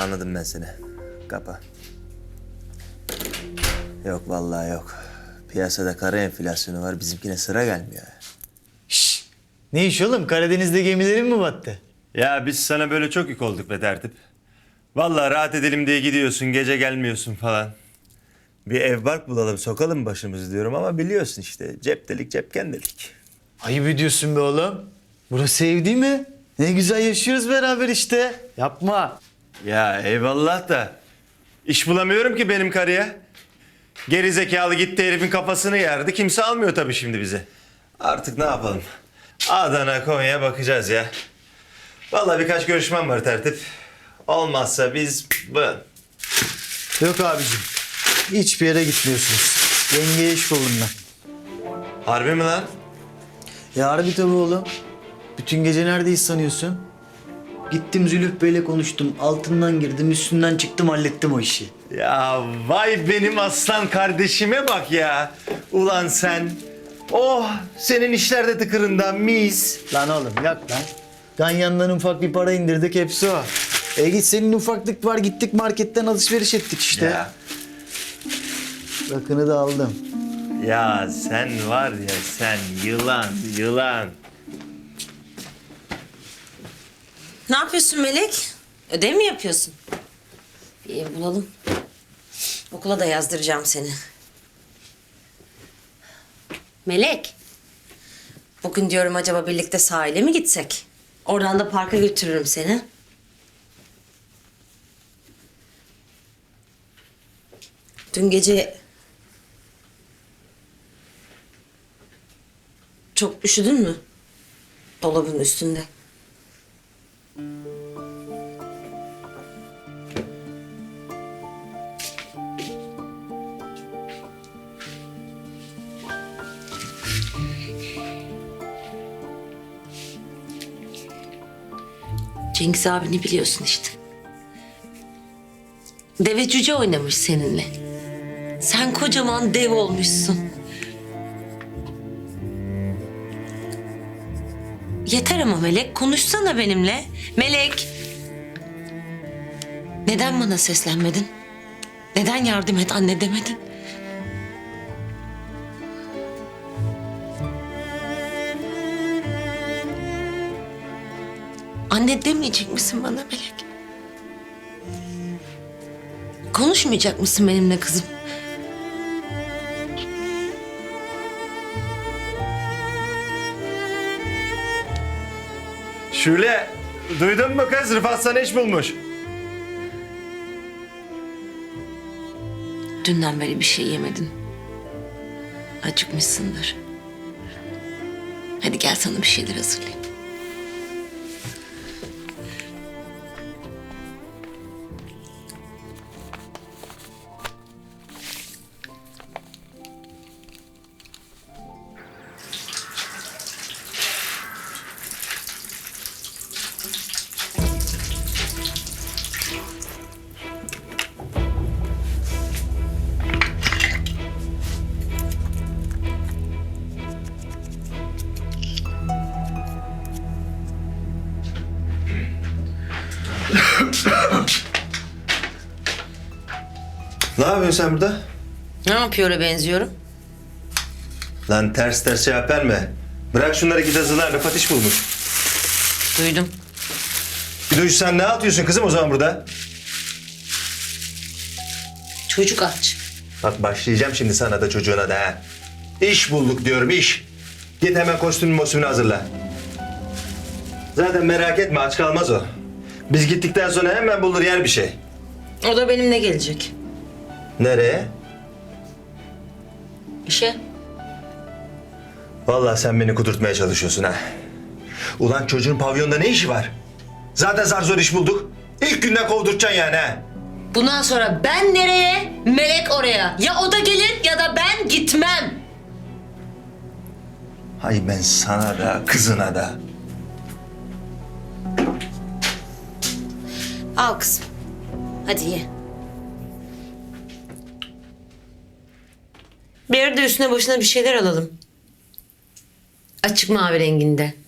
Anladım ben seni. Kapa. Yok vallahi yok. Piyasada kara enflasyonu var. Bizimkine sıra gelmiyor. Şşş. Ne iş oğlum? Karadeniz'de gemilerin mi battı? Ya biz sana böyle çok yük olduk be tertip. Vallahi rahat edelim diye gidiyorsun, gece gelmiyorsun falan. Bir ev bark bulalım, sokalım başımızı diyorum ama biliyorsun işte cep delik cepken delik. Ayıp ediyorsun be oğlum. Burası ev değil mi? Ne güzel yaşıyoruz beraber işte. Yapma. Ya eyvallah da iş bulamıyorum ki benim karıya. Geri zekalı gitti herifin kafasını yerdi. Kimse almıyor tabii şimdi bizi. Artık ne yapalım? Adana, Konya bakacağız ya. Vallahi birkaç görüşmem var tertip. Olmazsa biz... bu- Yok abicim. Hiçbir yere gitmiyorsunuz. Yengeye iş buldum ben. Harbi mi lan? Ya harbi tabii oğlum. Bütün gece neredeyiz sanıyorsun? Gittim Zülüf Bey'le konuştum. Altından girdim, üstünden çıktım, hallettim o işi. Ya vay benim aslan kardeşime bak ya. Ulan sen. Oh senin işlerde tıkırında mis. Lan oğlum yak lan. Ganyan'dan ufak bir para indirdik hepsi o. E git senin ufaklık var gittik marketten alışveriş ettik işte. Ya. Rakını da aldım. Ya sen var ya sen yılan yılan. Ne yapıyorsun Melek? Ödev mi yapıyorsun? Bir ev bulalım. Okula da yazdıracağım seni. Melek. Bugün diyorum acaba birlikte sahile mi gitsek? Oradan da parka götürürüm seni. Dün gece... Çok üşüdün mü? Dolabın üstünde. Cengiz abini biliyorsun işte. Deve cüce oynamış seninle. Sen kocaman dev olmuşsun. Yeter ama Melek, konuşsana benimle. Melek. Neden bana seslenmedin? Neden yardım et anne demedin? Anne demeyecek misin bana Melek? Konuşmayacak mısın benimle kızım? Şule duydun mu kız Rıfat sana iş bulmuş. Dünden beri bir şey yemedin. Acıkmışsındır. Hadi gel sana bir şeyler hazırlayayım. Ne yapıyorsun sen burada? Ne yapıyor benziyorum? Lan ters ters cevap verme. Bırak şunları git hazırla Rıfat iş bulmuş. Duydum. Duş sen ne atıyorsun kızım o zaman burada? Çocuk aç. Bak başlayacağım şimdi sana da çocuğuna da ha. İş bulduk diyorum iş. Git hemen kostümün mosümünü hazırla. Zaten merak etme aç kalmaz o. Biz gittikten sonra hemen bulur yer bir şey. O da benimle gelecek. Nereye? İşe. Vallahi sen beni kudurtmaya çalışıyorsun ha. Ulan çocuğun pavyonda ne işi var? Zaten zar zor iş bulduk. İlk günden kovdurtacaksın yani ha. Bundan sonra ben nereye, Melek oraya. Ya o da gelir ya da ben gitmem. Hay ben sana da kızına da. Al kızım. Hadi ye. Bir de üstüne başına bir şeyler alalım. Açık mavi renginde.